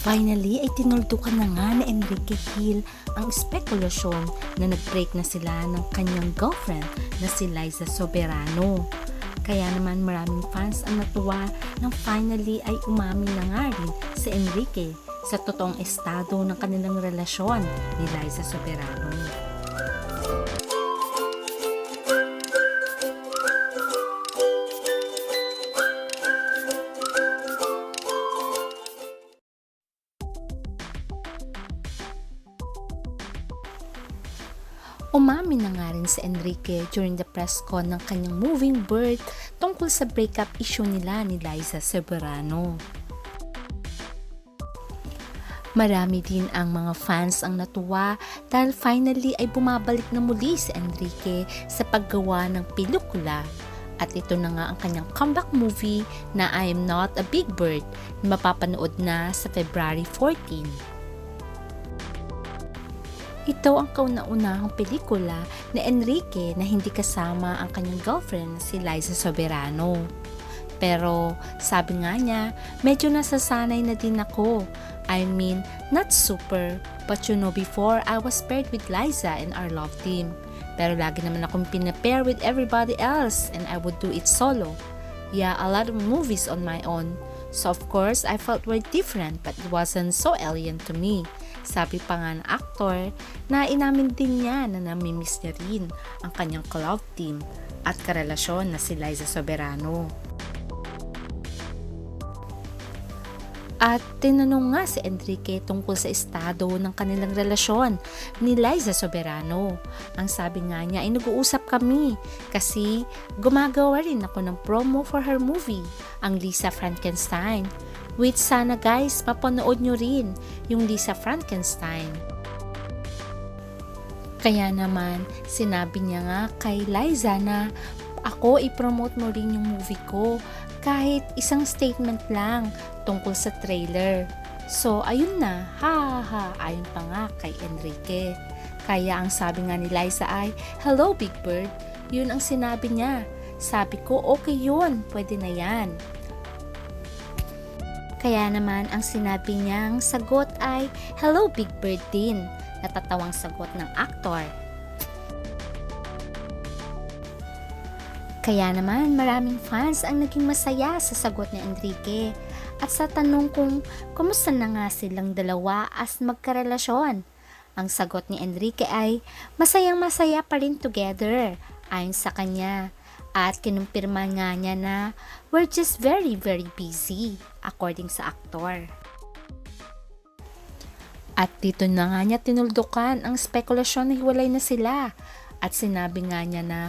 Finally ay tinuldukan na nga ni Enrique Hill ang spekulasyon na nag-break na sila ng kanyang girlfriend na si Liza Soberano. Kaya naman maraming fans ang natuwa nang finally ay umamin na nga rin si Enrique sa totoong estado ng kanilang relasyon ni Liza Soberano. Umamin na nga rin si Enrique during the press con ng kanyang moving bird tungkol sa breakup issue nila ni Liza Soberano. Marami din ang mga fans ang natuwa dahil finally ay bumabalik na muli si Enrique sa paggawa ng pelikula. At ito na nga ang kanyang comeback movie na I Am Not a Big Bird na mapapanood na sa February 14. Ito ang kauna-unahang pelikula ni Enrique na hindi kasama ang kanyang girlfriend si Liza Soberano. Pero sabi nga niya, medyo nasasanay na din ako. I mean, not super, but you know before I was paired with Liza and our love team. Pero lagi naman akong pinapair with everybody else and I would do it solo. Yeah, a lot of movies on my own. So of course, I felt we're different but it wasn't so alien to me. Sabi pa nga ng aktor na inamin din niya na namimiss niya rin ang kanyang club team at karelasyon na si Liza Soberano. At tinanong nga si Enrique tungkol sa estado ng kanilang relasyon ni Liza Soberano. Ang sabi nga niya ay nag-uusap kami kasi gumagawa rin ako ng promo for her movie, ang Lisa Frankenstein. Which sana guys, mapanood nyo rin yung Lisa Frankenstein. Kaya naman, sinabi niya nga kay Liza na ako i-promote mo rin yung movie ko kahit isang statement lang tungkol sa trailer. So, ayun na, ha ha ha, ayun pa nga kay Enrique. Kaya ang sabi nga ni Liza ay, Hello Big Bird, yun ang sinabi niya. Sabi ko, okay yun, pwede na yan. Kaya naman ang sinabi niyang sagot ay, Hello Big Bird din, natatawang sagot ng aktor. Kaya naman maraming fans ang naging masaya sa sagot ni Enrique at sa tanong kung kumusta na nga silang dalawa as magkarelasyon. Ang sagot ni Enrique ay masayang masaya pa rin together ayon sa kanya at kinumpirma nga niya na we're just very very busy according sa aktor. At dito na nga niya tinuldukan ang spekulasyon na hiwalay na sila at sinabi nga niya na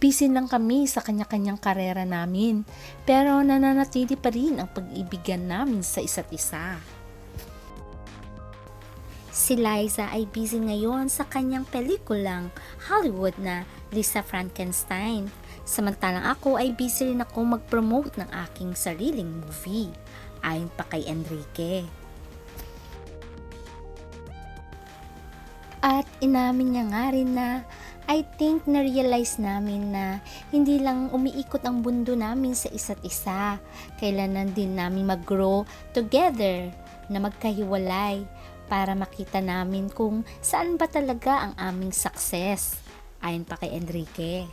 busy lang kami sa kanya-kanyang karera namin pero nananatili pa rin ang pag-ibigan namin sa isa't isa. Si Liza ay busy ngayon sa kanyang pelikulang Hollywood na Lisa Frankenstein. Samantalang ako ay busy rin ako mag-promote ng aking sariling movie. Ayon pa kay Enrique. At inamin niya nga rin na I think na-realize namin na hindi lang umiikot ang mundo namin sa isa't isa. Kailangan din namin mag-grow together na magkahiwalay para makita namin kung saan ba talaga ang aming success. Ayon pa kay Enrique.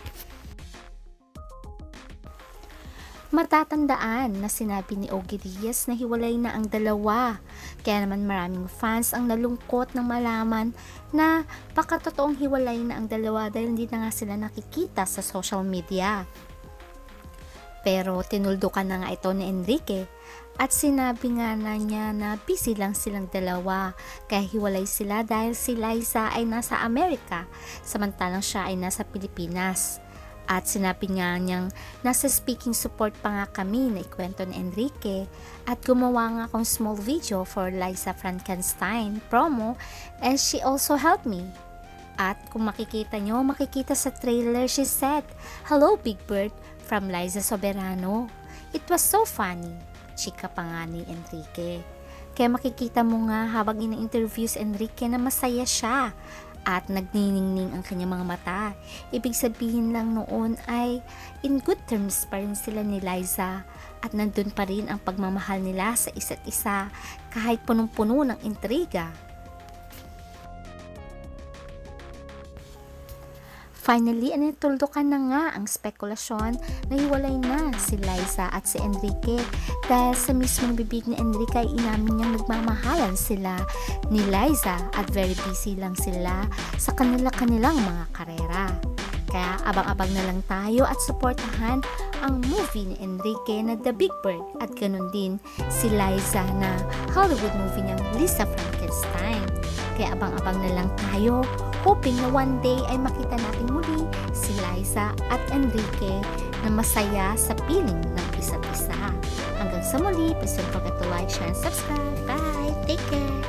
Matatandaan na sinabi ni Ogie Diaz na hiwalay na ang dalawa. Kaya naman maraming fans ang nalungkot ng malaman na baka totoong hiwalay na ang dalawa dahil hindi na nga sila nakikita sa social media. Pero tinuldukan na nga ito ni Enrique at sinabi nga na niya na busy lang silang dalawa kaya hiwalay sila dahil si Liza ay nasa Amerika samantalang siya ay nasa Pilipinas. At sinabi nga niyang nasa speaking support pa nga kami na ikwento ni Enrique at gumawa nga akong small video for Liza Frankenstein promo and she also helped me. At kung makikita nyo, makikita sa trailer she said, Hello Big Bird from Liza Soberano. It was so funny. Chika pa nga ni Enrique. Kaya makikita mo nga habang ina-interview si Enrique na masaya siya at nagniningning ang kanyang mga mata. Ibig sabihin lang noon ay in good terms pa rin sila ni Liza at nandun pa rin ang pagmamahal nila sa isa't isa kahit punong-puno ng intriga. Finally, anituldukan na nga ang spekulasyon na hiwalay na si Liza at si Enrique dahil sa mismong bibig ni Enrique ay inamin niyang nagmamahalan sila ni Liza at very busy lang sila sa kanila-kanilang mga karera. Kaya abang-abang na lang tayo at suportahan ang movie ni Enrique na The Big Bird at ganun din si Liza na Hollywood movie niyang Lisa Frankenstein. Kaya abang-abang na lang tayo hoping na one day ay makita natin muli si Liza at Enrique na masaya sa piling ng isa't isa. Hanggang sa muli, please don't forget to like, share, and subscribe. Bye! Take care!